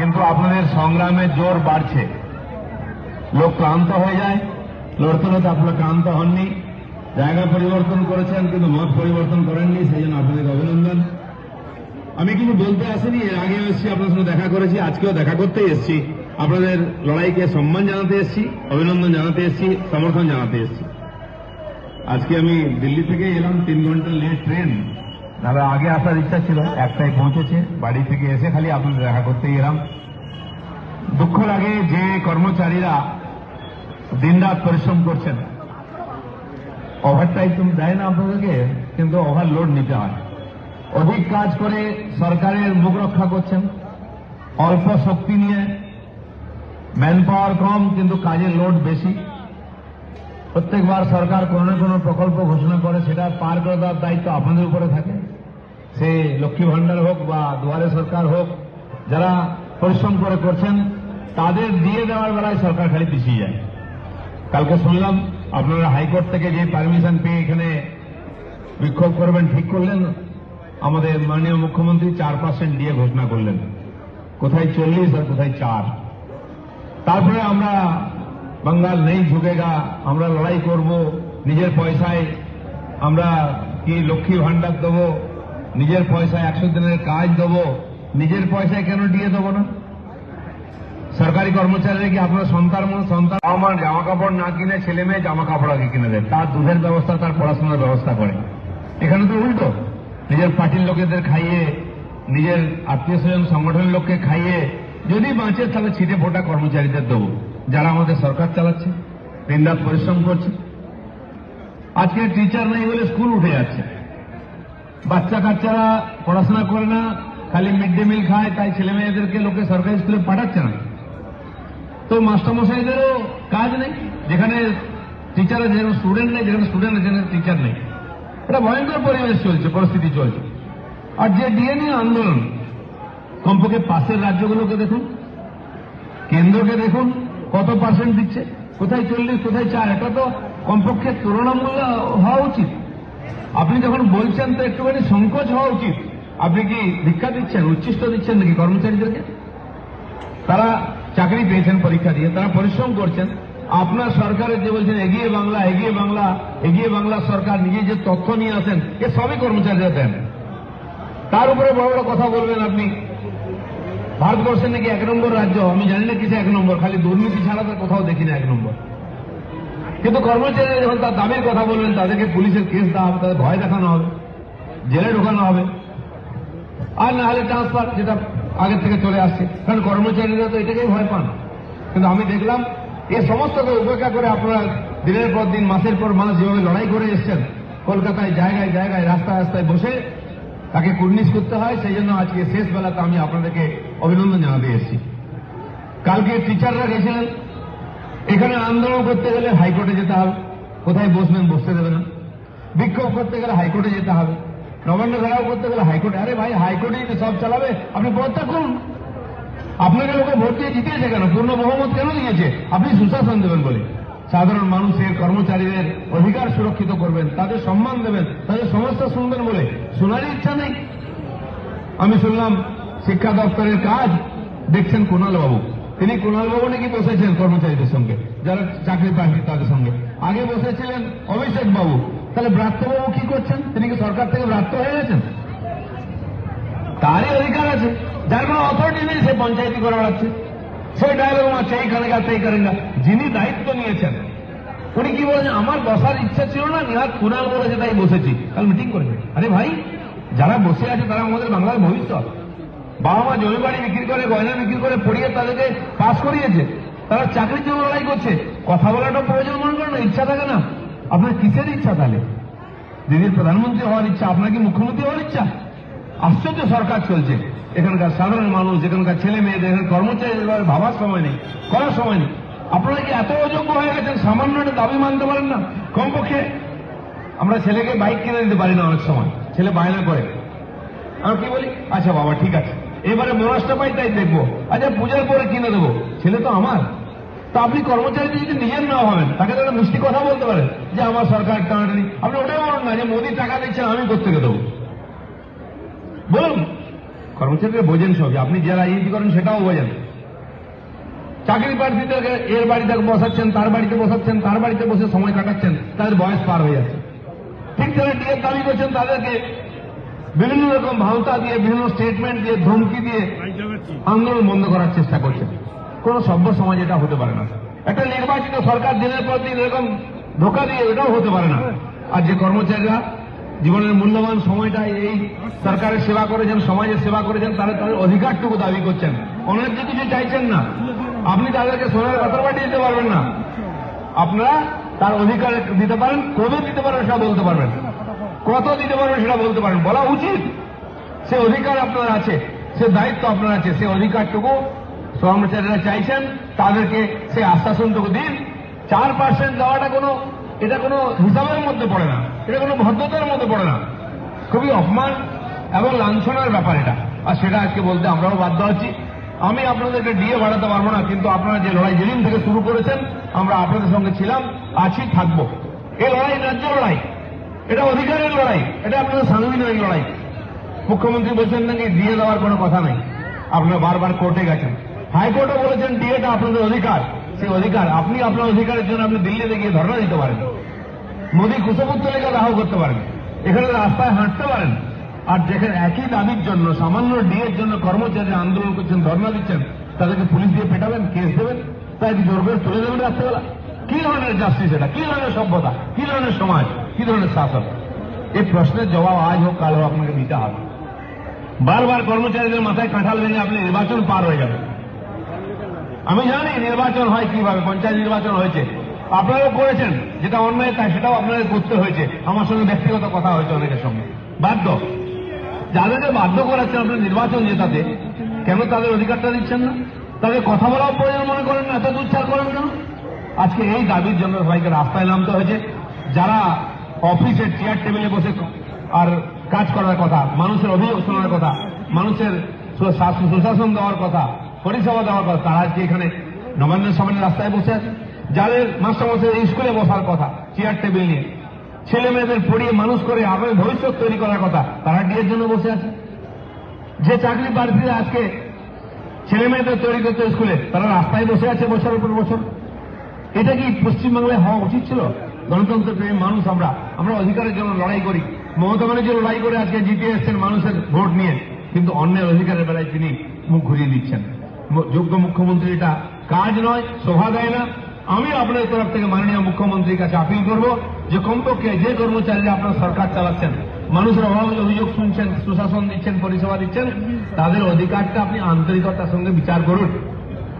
কিন্তু আপনাদের সংগ্রামের জোর বাড়ছে। লোক ক্লান্ত হয়ে যায়। লড়তে লড়তে আপনারা ক্লান্ত হননি। জায়গা পরিবর্তন করেছেন, কিন্তু মত পরিবর্তন করেননি সেই জন্য আপনাদের অভিনন্দন। আমি কিন্তু বলতে আসিনি, এর আগেও এসেছি আপনার সঙ্গে দেখা করেছি, আজকেও দেখা করতেই এসেছি। আপনাদের লড়াইকে সম্মান জানাতে এসেছি, অভিনন্দন জানাতে এসেছি, সমর্থন জানাতে এসেছি। আজকে আমি দিল্লি থেকে এলাম, তিন ঘণ্টা লেট ট্রেন। দাদা আগে আসার ইচ্ছা ছিল একটাই পৌঁছেছে, বাড়ি থেকে এসে খালি আপনাদের দেখা করতেই এলাম। দুঃখ লাগে যে কর্মচারীরা দিনরাত পরিশ্রম করছেন। ওভারটাইম তুমি দেয় না আপনাদেরকে, কিন্তু ওভারলোড নিতে হয়। অধিক কাজ করে সরকারের মুখ রক্ষা করছেন, অল্প শক্তি নিয়ে। ম্যান পাওয়ার কম, কিন্তু কাজের লোড বেশি। প্রত্যেকবার সরকার কোনো না কোনো প্রকল্প ঘোষণা করে, সেটা পার করে দেওয়ার দায়িত্ব আপনাদের উপরে থাকে। সে লক্ষ্মী ভাণ্ডার হোক বা দুয়ারে সরকার হোক, যারা পরিশ্রম করে করছেন, তাদের দিয়ে দেওয়ার বেলায় সরকার খালি পিছিয়ে যায়। কালকে শুনলাম, আপনারা হাইকোর্ট থেকে যে পারমিশন পেয়ে এখানে বিক্ষোভ করবেন, ঠিক করলেন? আমাদের মাননীয় মুখ্যমন্ত্রী চার পার্সেন্ট দিয়ে ঘোষণা করলেন। কোথায় চল্লিশ আর কোথায় চার? তারপরে আমরা বাঙ্গাল নেই ঝুঁকেগা, আমরা লড়াই করব, নিজের পয়সায় আমরা কি লক্ষ্মী ভাণ্ডার দেবো নিজের পয়সায় একশো দিনের কাজ দেবো, নিজের পয়সায় কেন দিয়ে দেবো না? সরকারি কর্মচারীরা কি আপনার সন্তান সন্তান আমার জামা কাপড় না কিনে ছেলে মেয়ে জামা কাপড় আগে কিনে দেয়। তার দুধের ব্যবস্থা, তার পড়াশোনার ব্যবস্থা করে। এখানে তো উল্টো। নিজের পার্টির লোকেদের খাইয়ে, নিজের আত্মীয় স্বজন সংগঠনের লোককে খাইয়ে, যদি বাঁচে তাহলে ছিটে ফোটা কর্মচারীদের দেবো। যারা আমাদের সরকার চালাচ্ছে, দিনরাত পরিশ্রম করছে। আজকে টিচার নেই বলে স্কুল উঠে যাচ্ছে। বাচ্চা কাচ্চারা পড়াশোনা করে না, খালি মিড ডে মিল খায়, তাই ছেলে মেয়েদেরকে লোকে সরকারি স্কুলে পাঠাচ্ছে না। তো মাস্টারমশাইদেরও কাজ নেই, যেখানে টিচার আছে, যেখানে স্টুডেন্ট নেই, যেখানে স্টুডেন্ট আছে যেখানে টিচার নেই। এটা ভয়ঙ্কর পরিবেশ চলছে, পরিস্থিতি চলছে। আর যে ডিএনএ আন্দোলন, কমপক্ষে পাশের রাজ্যগুলোকে দেখুন, কেন্দ্রকে দেখুন, কত পার্সেন্ট দিচ্ছে, কোথায় চল্লিশ, কোথায় চার, এটা তো কমপক্ষে তুলনামূল্য হওয়া উচিত। আপনি যখন বলছেন তো একটুখানি সংকোচ হওয়া উচিত। আপনি কি ভিক্ষা দিচ্ছেন, উচ্ছিষ্ট দিচ্ছেন নাকি কর্মচারীদেরকে? তারা চাকরি পেয়েছেন পরীক্ষা দিয়ে, তারা পরিশ্রম করছেন। আপনার সরকারের যে বলছেন, এগিয়ে বাংলা এগিয়ে বাংলা এগিয়ে বাংলা সরকার নিজে যে তথ্য নিয়ে আসেন, এ সবই কর্মচারীরা দেন। তার উপরে বড় বড় কথা বলবেন আপনি। ভারতবর্ষের নাকি এক নম্বর রাজ্য, আমি জানি না কিছু এক নম্বর, খালি দুর্নীতি ছাড়া তো কোথাও দেখি না এক নম্বর। কিন্তু কর্মচারীরা যখন তার দাবির কথা বলবেন, তাদেরকে পুলিশের কেস দেওয়া হবে, তাদের ভয় দেখানো হবে, জেলে ঢোকানো হবে। আর না হলে ট্রান্সফার যেটা আগের থেকে চলে আসছে। কারণ কর্মচারীরা তো এটাকেই ভয় পান। কিন্তু আমি দেখলাম, এ সমস্তকে উপেক্ষা করে আপনারা দিনের পর দিন, মাসের পর মাস যেভাবে লড়াই করে এসছেন, কলকাতায় জায়গায় জায়গায়, রাস্তায় রাস্তায় বসে তাকে কুর্নিশ করতে হয়, সেই জন্য আজকে শেষ বেলাতে আমি আপনাদেরকে অভিনন্দন জানাতে এসেছি। কালকে টিচাররা গেছিলেন এখানে আন্দোলন করতে গেলে হাইকোর্টে যেতে হবে। কোথায় বসবেন, বসতে দেবে না। বিক্ষোভ করতে গেলে হাইকোর্টে যেতে হবে। নবান্ন ঘেরাও করতে গেলে হাইকোর্টে। আরে ভাই হাইকোর্টেই তো সব চালাবে, আপনি পদত্যাগ করুন আপনাকে লোকে ভোট দিয়ে জিতিয়েছে কেন? পূর্ণ বহুমত কেন দিয়েছে? আপনি সুশাসন দেবেন বলে। সাধারণ মানুষের, কর্মচারীদের অধিকার সুরক্ষিত করবেন, তাদের সম্মান দেবেন, তাদের সমস্যা শুনবেন বলে। শোনারই ইচ্ছা নেই। আমি শুনলাম শিক্ষা দপ্তরের কাজ দেখছেন কুণাল বাবু তিনি কুণাল বাবু নাকি বসেছেন কর্মচারীদের সঙ্গে? যারা চাকরি পায়নি তাদের সঙ্গে। আগে বসেছিলেন অভিষেক বাবু। তাহলে ব্রাত্যবাবু কি করছেন? তিনি কি সরকার থেকে ব্রাত্য হয়ে গেছেন? তারই অধিকার আছে। যার কোনো অথরিটি নেই, সে পঞ্চায়েতি করে বেড়াচ্ছে। সেই ডায়লগ মারছে এই করেগা সেই করেগা যিনি দায়িত্ব নিয়েছেন, উনি কি বলেছেন? আমার বসার ইচ্ছা ছিল না, নিহাত কুণাল বলেছে তাই বসেছি। কাল মিটিং করেছে আরে ভাই, যারা বসে আছে তারা আমাদের বাংলার ভবিষ্যৎ। বাবা মা জমি বাড়ি বিক্রি করে, গয়না বিক্রি করে পড়িয়ে তাদেরকে পাস করিয়েছে। তারা চাকরির জন্য লড়াই করছে। কথা বলাটা প্রয়োজন মনে করেন না, ইচ্ছা থাকে না। আপনার কিসের ইচ্ছা তাহলে? দিদির প্রধানমন্ত্রী হওয়ার ইচ্ছা, আপনার কি মুখ্যমন্ত্রী হওয়ার ইচ্ছা? আশ্চর্য সরকার চলছে। এখানকার সাধারণ মানুষ, এখানকার ছেলে মেয়েদের, এখানে কর্মচারীদের ভাবার সময় নেই, করার সময় নেই। আপনারা কি এত অযোগ্য হয়ে গেছেন? সামান্য একটা দাবি মানতে পারেন না? কমপক্ষে আমরা ছেলেকে বাইক কিনে দিতে পারি না অনেক সময়। ছেলে বায়না করে। আমি কি বলি? আচ্ছা বাবা, ঠিক আছে। এবারে বোনাসটা পাই তাই দেখব। আচ্ছা পূজার পরে কিনে দেবো। ছেলে তো আমার। তা আপনি কর্মচারীদের যদি নিজের না হবেন, তাকে তো মিষ্টি কথা বলতে পারেন যে আমার সরকার টানাটানি। আপনি ওটাই বলুন না যে মোদি টাকা দিচ্ছেন, আমি কোথেকে দেবো? বলুন। কর্মচারীরা বোঝেন সবই। আপনি যে রাজনীতি করেন, সেটাও বোঝেন। চাকরি প্রার্থীদেরকে এর বাড়িতে বসাচ্ছেন, তার বাড়িতে বসাচ্ছেন, তার বাড়িতে বসে সময় কাটাচ্ছেন, তাদের বয়স পার হয়ে যাচ্ছে। ঠিক যারা ডিএর দাবি করছেন, তাদেরকে বিভিন্ন রকম ভাওতা দিয়ে, বিভিন্ন স্টেটমেন্ট দিয়ে, ধমকি দিয়ে আন্দোলন বন্ধ করার চেষ্টা করছেন কোন সভ্য সমাজ এটা হতে পারে না। একটা নির্বাচিত সরকার দিনের পর দিন এরকম ধোকা দিয়ে এটাও হতে পারে না। আর যে কর্মচারীরা জীবনের মূল্যবান সময়টা এই সরকারের সেবা করেছেন, সমাজের সেবা করেছেন, তারা তাদের অধিকারটুকু দাবি করছেন। অন্যান্য কিছু চাইছেন না। আপনি তাদেরকে সোনার পাথর বাটি দিতে পারবেন না। আপনারা তার অধিকার দিতে পারেন, কবে দিতে পারবেন সেটা বলতে পারবেন কত দিতে পারবেন সেটা বলতে পারেন। বলা উচিত, সে অধিকার আপনার আছে, সে দায়িত্ব আপনার আছে, সে অধিকারটুকু কর্মচারীরা চাইছেন, তাদেরকে সে আশ্বাসনটুকু দিন। চার পার্সেন্ট দেওয়াটা কোনো, এটা কোনো হিসাবের মধ্যে পড়ে না, এটা কোনো ভদ্রতার মধ্যে পড়ে না। খুবই অপমান এবং লাঞ্ছনার ব্যাপার এটা। আর সেটা আজকে বলতে আমরাও বাধ্য আছি। আমি আপনাদেরকে ডিএ বাড়াতে পারব না, কিন্তু আপনারা যে লড়াই যেদিন থেকে শুরু করেছেন, আমরা আপনাদের সঙ্গে ছিলাম, আছি, থাকব। এই লড়াই ন্যায্য লড়াই। এটা অধিকারের লড়াই। এটা আপনাদের সাংবিধানিক লড়াই। মুখ্যমন্ত্রী বলছেন নাকি দিয়ে দেওয়ার কোনো কথা নেই। আপনারা বারবার কোর্টে গেছেন। হাইকোর্টও বলেছেন ডিএটা আপনাদের অধিকার। সেই অধিকার আপনি আপনার অধিকারের জন্য আপনি দিল্লিতে গিয়ে ধর্ণা দিতে পারেন। মোদী কুশপুত্র লেখা দাহ করতে পারেন। এখানে রাস্তায় হাঁটতে পারেন। আর যেখানে একই দাবির জন্য, সামান্য ডিএর জন্য কর্মচারী আন্দোলন করছেন, ধর্ণা দিচ্ছেন, তাদেরকে পুলিশ দিয়ে পেটাবেন, কেস দেবেন, তাই জোর করে তুলে দেবেন রাস্তাবেলা কি ধরনের জাস্টিস এটা? কি ধরনের সভ্যতা? কি ধরনের সমাজ? কি ধরনের শাসন? এই প্রশ্নের জবাব আজ হোক, কাল হোক আপনাকে দিতে হবে। বারবার কর্মচারীদের মাথায় কাঁঠাল ভেঙে আপনি নির্বাচন পার হয়ে যাবেন। আমি জানি নির্বাচন হয় কীভাবে, পঞ্চায়েত নির্বাচন হয়েছে। আপনারাও করেছেন, যেটা অন্যায় তাই সেটাও আপনাদের করতে হয়েছে। আমার সঙ্গে ব্যক্তিগত কথা হয়েছে অনেকের সঙ্গে। বাধ্য। যাদেরকে বাধ্য করাচ্ছেন আপনার নির্বাচন জেতাতে, কেন তাদের অধিকারটা দিচ্ছেন না? তাদের কথা বলাও প্রয়োজন মনে করেন না, এত দুচ্ছার করেন কেন? আজকে এই দাবির জন্য সবাইকে রাস্তায় নামতে হয়েছে। যারা অফিসের চেয়ার টেবিলে বসে আর কাজ করার কথা, মানুষের অভিযোগ শোনার কথা, মানুষের সুশাসন দেওয়ার কথা, পরিষেবা দেওয়ার কথা, তারা আজকে এখানে নবান্নের সামনে রাস্তায় বসে আছে। যাদের মাস্টারমশাই স্কুলে বসার কথা চেয়ার টেবিল নিয়ে ছেলে মেয়েদের পড়িয়ে মানুষ করে আগামী ভবিষ্যৎ তৈরি করার কথা, তারা ডিএর জন্য বসে আছে। যে চাকরি প্রার্থীরা আজকে ছেলে মেয়েদের তৈরি করতে স্কুলে, তারা রাস্তায় বসে আছে বছরের পর বছর। এটা কি পশ্চিমবাংলায় হওয়া উচিত ছিল? গণতন্ত্র প্রেমী মানুষ আমরা। আমরা অধিকারের জন্য লড়াই করি। মমতা ব্যানার্জি লড়াই করে আজকে জিতে এসছেন মানুষের ভোট নিয়ে, কিন্তু অন্যের অধিকারের বেলায় তিনি মুখ ঘুরিয়ে দিচ্ছেন। যোগ্য মুখ্যমন্ত্রী এটা কাজ নয়, শোভা দেয় না। আমি আপনাদের তরফ থেকে মাননীয় মুখ্যমন্ত্রীর কাছে আপিল করব যে কমপক্ষে যে কর্মচারীরা আপনার সরকার চালাচ্ছেন, মানুষের অভাব অভিযোগ শুনছেন, সুশাসন দিচ্ছেন, পরিষেবা দিচ্ছেন, তাদের অধিকারটা আপনি আন্তরিকতার সঙ্গে বিচার করুন।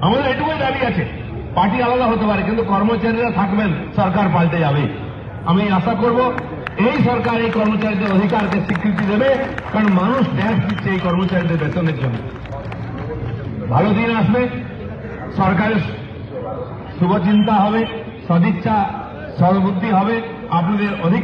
আমাদের এটুকুই দাবি আছে। পার্টি আলাদা হতে পারে, কিন্তু কর্মচারীরা থাকবেন, সরকার পাল্টে যাবে। আমি আশা করব, এই সরকার এই কর্মচারীদের অধিকারকে স্বীকৃতি দেবে, কারণ মানুষ ট্যাক্স দিচ্ছে এই কর্মচারীদের বেতনের জন্য। ভালো দিন আসবে, সরকারের শুভচিন্তা হবে, সদিচ্ছা, সদবুদ্ধি হবে, আপনাদের অধিক